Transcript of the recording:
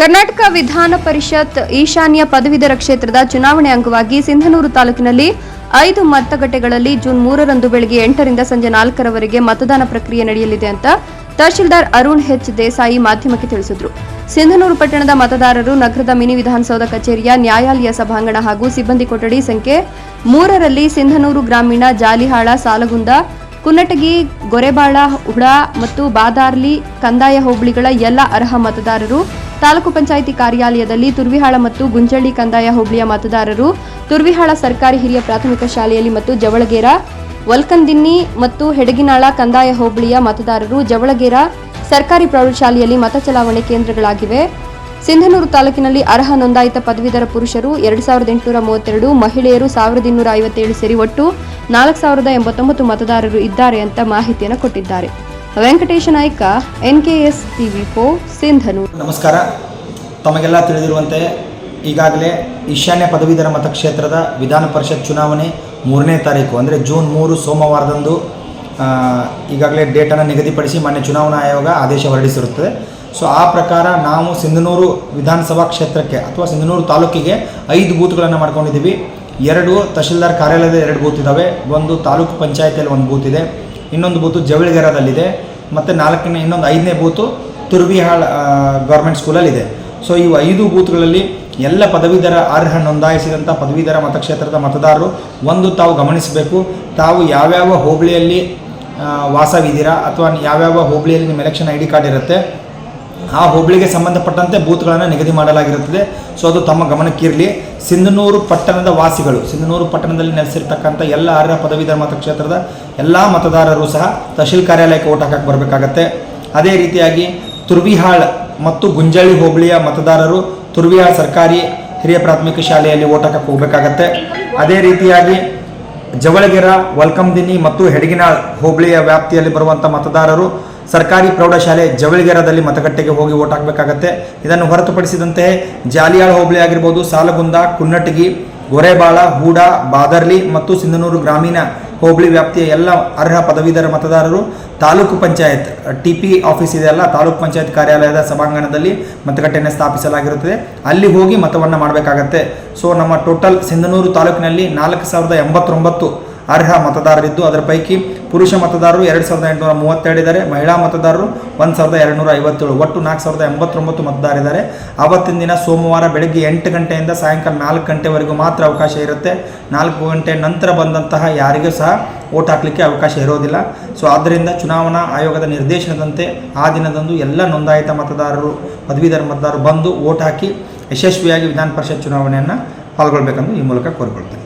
ಕರ್ನಾಟಕ ವಿಧಾನ ಪರಿಷತ್ ಈಶಾನ್ಯ ಪದವೀಧರ ಕ್ಷೇತ್ರದ ಚುನಾವಣೆ ಅಂಗವಾಗಿ ಸಿಂಧನೂರು ತಾಲೂಕಿನಲ್ಲಿ ಐದು ಮತಗಟ್ಟೆಗಳಲ್ಲಿ ಜೂನ್ ಮೂರರಂದು ಬೆಳಗ್ಗೆ ಎಂಟರಿಂದ ಸಂಜೆ ನಾಲ್ಕರವರೆಗೆ ಮತದಾನ ಪ್ರಕ್ರಿಯೆ ನಡೆಯಲಿದೆ ಅಂತ ತಹಶೀಲ್ದಾರ್ ಅರುಣ್ ಹೆಚ್ ದೇಸಾಯಿ ಮಾಧ್ಯಮಕ್ಕೆ ತಿಳಿಸಿದರು. ಸಿಂಧನೂರು ಪಟ್ಟಣದ ಮತದಾರರು ನಗರದ ಮಿನಿ ವಿಧಾನಸೌಧ ಕಚೇರಿಯ ನ್ಯಾಯಾಲಯ ಸಭಾಂಗಣ ಹಾಗೂ ಸಿಬ್ಬಂದಿ ಕೊಠಡಿ ಸಂಖ್ಯೆ ಮೂರರಲ್ಲಿ ಸಿಂಧನೂರು ಗ್ರಾಮೀಣ ಜಾಲಿಹಾಳ, ಸಾಲಗುಂದ, ಕುನ್ನಟಗಿ, ಗೊರೆಬಾಳ ಹುಡಾ ಮತ್ತು ಬಾದಾರ್ಲಿ, ಕಂದಾಯ ಹೋಬಳಿಗಳ ಎಲ್ಲ ಅರ್ಹ ಮತದಾರರು ತಾಲೂಕು ಪಂಚಾಯಿತಿ ಕಾರ್ಯಾಲಯದಲ್ಲಿ ತುರ್ವಿಹಾಳ ಮತ್ತು ಗುಂಜಳ್ಳಿ ಕಂದಾಯ ಹೋಬಳಿಯ ಮತದಾರರು, ತುರ್ವಿಹಾಳ ಸರ್ಕಾರಿ ಹಿರಿಯ ಪ್ರಾಥಮಿಕ ಶಾಲೆಯಲ್ಲಿ ಮತ್ತು ಜವಳಗೇರ, ವಲ್ಕಂದಿನ್ನಿ ಮತ್ತು ಹೆಡಗಿನಾಳ ಕಂದಾಯ ಹೋಬಳಿಯ ಮತದಾರರು, ಜವಳಗೇರ ಸರ್ಕಾರಿ ಪ್ರೌಢಶಾಲೆಯಲ್ಲಿ ಮತ ಚಲಾವಣೆ ಕೇಂದ್ರಗಳಾಗಿವೆ. ಸಿಂಧನೂರು ತಾಲೂಕಿನಲ್ಲಿ ಅರ್ಹ ನೋಂದಾಯಿತ ಪದವೀಧರ ಪುರುಷರು ಎರಡು ಸಾವಿರದ ಎಂಟುನೂರ ಮೂವತ್ತೆರಡು, ಮಹಿಳೆಯರು ಸಾವಿರದ ಇನ್ನೂರ ಐವತ್ತೇಳು ಸೇರಿ ಒಟ್ಟು ನಾಲ್ಕು ಸಾವಿರದ ಎಂಬತ್ತೊಂಬತ್ತು ಮತದಾರರು ಇದ್ದಾರೆ ಅಂತ ಮಾಹಿತಿಯನ್ನು ಕೊಟ್ಟಿದ್ದಾರೆ. Venkatesha Naik S TV four ಸಿಂಧನು ನಮಸ್ಕಾರ. ತಮಗೆಲ್ಲ ತಿಳಿದಿರುವಂತೆ ಈಗಾಗಲೇ ಈಶಾನ್ಯ ಪದವೀಧರ ಮತಕ್ಷೇತ್ರದ ವಿಧಾನ ಪರಿಷತ್ ಚುನಾವಣೆ ಮೂರನೇ ತಾರೀಕು, ಅಂದರೆ ಜೂನ್ ಮೂರು ಸೋಮವಾರದಂದು ಈಗಾಗಲೇ ಡೇಟನ್ನು ನಿಗದಿಪಡಿಸಿ ಮಾನ್ಯ ಚುನಾವಣಾ ಆಯೋಗ ಆದೇಶ ಹೊರಡಿಸಿರುತ್ತದೆ. ಸೊ, ಆ ಪ್ರಕಾರ ನಾವು ಸಿಂಧನೂರು ವಿಧಾನಸಭಾ ಕ್ಷೇತ್ರಕ್ಕೆ ಅಥವಾ ಸಿಂಧನೂರು ತಾಲೂಕಿಗೆ ಐದು ಬೂತ್ಗಳನ್ನು ಮಾಡ್ಕೊಂಡಿದ್ದೀವಿ. ಎರಡು ತಹಶೀಲ್ದಾರ್ ಕಾರ್ಯಾಲಯದ ಎರಡು ಬೂತ್ ಇದ್ದಾವೆ. ಒಂದು ತಾಲೂಕು ಪಂಚಾಯತಿಯಲ್ಲಿ ಒಂದು ಬೂತ್ ಇದೆ. ಇನ್ನೊಂದು ಬೂತು ಜವಳಿಗೆರದಲ್ಲಿದೆ ಮತ್ತು ನಾಲ್ಕನೇ, ಇನ್ನೊಂದು ಐದನೇ ಬೂತು ತುರ್ವಿಹಾಳ್ ಗೌರ್ಮೆಂಟ್ ಸ್ಕೂಲಲ್ಲಿದೆ ಸೊ ಇವು ಐದು ಬೂತ್ಗಳಲ್ಲಿ ಎಲ್ಲ ಪದವೀಧರ ಅರ್ಹ ನೋಂದಾಯಿಸಿದಂಥ ಪದವೀಧರ ಮತಕ್ಷೇತ್ರದ ಮತದಾರರು ಒಂದು ತಾವು ಗಮನಿಸಬೇಕು. ತಾವು ಯಾವ್ಯಾವ ಹೋಬಳಿಯಲ್ಲಿ ವಾಸವಿದ್ದೀರಾ ಅಥವಾ ಯಾವ್ಯಾವ ಹೋಬಳಿಯಲ್ಲಿ ನಿಮ್ಮ ಎಲೆಕ್ಷನ್ ಐ ಡಿ ಕಾರ್ಡ್ ಇರುತ್ತೆ ಆ ಹೋಬಳಿಗೆ ಸಂಬಂಧಪಟ್ಟಂತೆ ಬೂತ್ಗಳನ್ನು ನಿಗದಿ ಮಾಡಲಾಗಿರುತ್ತದೆ. ಸೊ ಅದು ತಮ್ಮ ಗಮನಕ್ಕಿರಲಿ ಸಿಂಧನೂರು ಪಟ್ಟಣದ ವಾಸಿಗಳು, ಸಿಂಧನೂರು ಪಟ್ಟಣದಲ್ಲಿ ನೆಲೆಸಿರ್ತಕ್ಕಂಥ ಎಲ್ಲ ಆರ್ಯ ಪದವೀಧರ ಮತಕ್ಷೇತ್ರದ ಎಲ್ಲ ಮತದಾರರು ಸಹ ತಹಶೀಲ್ ಕಾರ್ಯಾಲಯಕ್ಕೆ ಓಟ್ ಹಾಕಕ್ಕೆ ಬರಬೇಕಾಗತ್ತೆ. ಅದೇ ರೀತಿಯಾಗಿ ತುರ್ವಿಹಾಳ್ ಮತ್ತು ಗುಂಜಾಳಿ ಹೋಬಳಿಯ ಮತದಾರರು ತುರ್ವಿಹಾಳ್ ಸರ್ಕಾರಿ ಹಿರಿಯ ಪ್ರಾಥಮಿಕ ಶಾಲೆಯಲ್ಲಿ ಓಟ್ ಹಾಕಕ್ಕೆ ಹೋಗಬೇಕಾಗತ್ತೆ. ಅದೇ ರೀತಿಯಾಗಿ ಜವಳಗೆರ, ವಲ್ಕಂದಿನಿ ಮತ್ತು ಹೆಡಗಿನಾಳ್ ಹೋಬಳಿಯ ವ್ಯಾಪ್ತಿಯಲ್ಲಿ ಬರುವಂಥ ಮತದಾರರು ಸರ್ಕಾರಿ ಪ್ರೌಢಶಾಲೆ ಜವಳಿಗೆರದಲ್ಲಿ ಮತಗಟ್ಟೆಗೆ ಹೋಗಿ ಓಟ್ ಹಾಕಬೇಕಾಗತ್ತೆ. ಇದನ್ನು ಹೊರತುಪಡಿಸಿದಂತೆ ಜಾಲಿಯಾಳ ಹೋಬಳಿ ಆಗಿರ್ಬೋದು ಸಾಲಗುಂದ, ಕುನ್ನಟಗಿ, ಗೊರೆಬಾಳ, ಹೂಡ, ಬಾದರ್ಲಿ ಮತ್ತು ಸಿಂಧನೂರು ಗ್ರಾಮೀಣ ಹೋಬಳಿ ವ್ಯಾಪ್ತಿಯ ಎಲ್ಲ ಅರ್ಹ ಪದವೀಧರ ಮತದಾರರು taluk panchayat T P office ಇದೆಯಲ್ಲ ತಾಲೂಕು ಪಂಚಾಯತ್ ಕಾರ್ಯಾಲಯದ ಸಭಾಂಗಣದಲ್ಲಿ ಮತಗಟ್ಟೆಯನ್ನು ಸ್ಥಾಪಿಸಲಾಗಿರುತ್ತದೆ. ಅಲ್ಲಿ ಹೋಗಿ ಮತವನ್ನು ಮಾಡಬೇಕಾಗತ್ತೆ. ಸೊ, ನಮ್ಮ ಟೋಟಲ್ ಸಿಂಧನೂರು ತಾಲೂಕಿನಲ್ಲಿ ನಾಲ್ಕು ಸಾವಿರದ ಎಂಬತ್ತೊಂಬತ್ತು ಅರ್ಹ ಮತದಾರರಿದ್ದು ಅದರ ಪೈಕಿ ಪುರುಷ ಮತದಾರರು ಎರಡು ಸಾವಿರದ ಎಂಟುನೂರ ಮೂವತ್ತೆರಡು ಇದ್ದಾರೆ. ಮಹಿಳಾ ಮತದಾರರು ಒಂದು ಸಾವಿರದ ಎರಡುನೂರ ಐವತ್ತೇಳು. ಒಟ್ಟು ನಾಲ್ಕು ಸಾವಿರದ ಎಂಬತ್ತೊಂಬತ್ತು ಮತದಾರಿದ್ದಾರೆ ಆವತ್ತಿನ ದಿನ ಸೋಮವಾರ ಬೆಳಗ್ಗೆ ಎಂಟು ಗಂಟೆಯಿಂದ ಸಾಯಂಕಾಲ ನಾಲ್ಕು ಗಂಟೆವರೆಗೂ ಮಾತ್ರ ಅವಕಾಶ ಇರುತ್ತೆ. ನಾಲ್ಕು ಗಂಟೆ ನಂತರ ಬಂದಂತಹ ಯಾರಿಗೂ ಸಹ ಓಟ್ ಹಾಕಲಿಕ್ಕೆ ಅವಕಾಶ ಇರೋದಿಲ್ಲ. ಸೊ ಆದ್ದರಿಂದ ಚುನಾವಣಾ ಆಯೋಗದ ನಿರ್ದೇಶನದಂತೆ ಆ ದಿನದಂದು ಎಲ್ಲ ನೋಂದಾಯಿತ ಮತದಾರರು, ಪದವೀಧರ ಮತದಾರರು ಬಂದು ಓಟ್ ಹಾಕಿ ಯಶಸ್ವಿಯಾಗಿ ವಿಧಾನ ಪರಿಷತ್ ಚುನಾವಣೆಯನ್ನು ಪಾಲ್ಗೊಳ್ಬೇಕೆಂದು ಈ ಮೂಲಕ ಕೋರಿಕೊಳ್ತೇನೆ.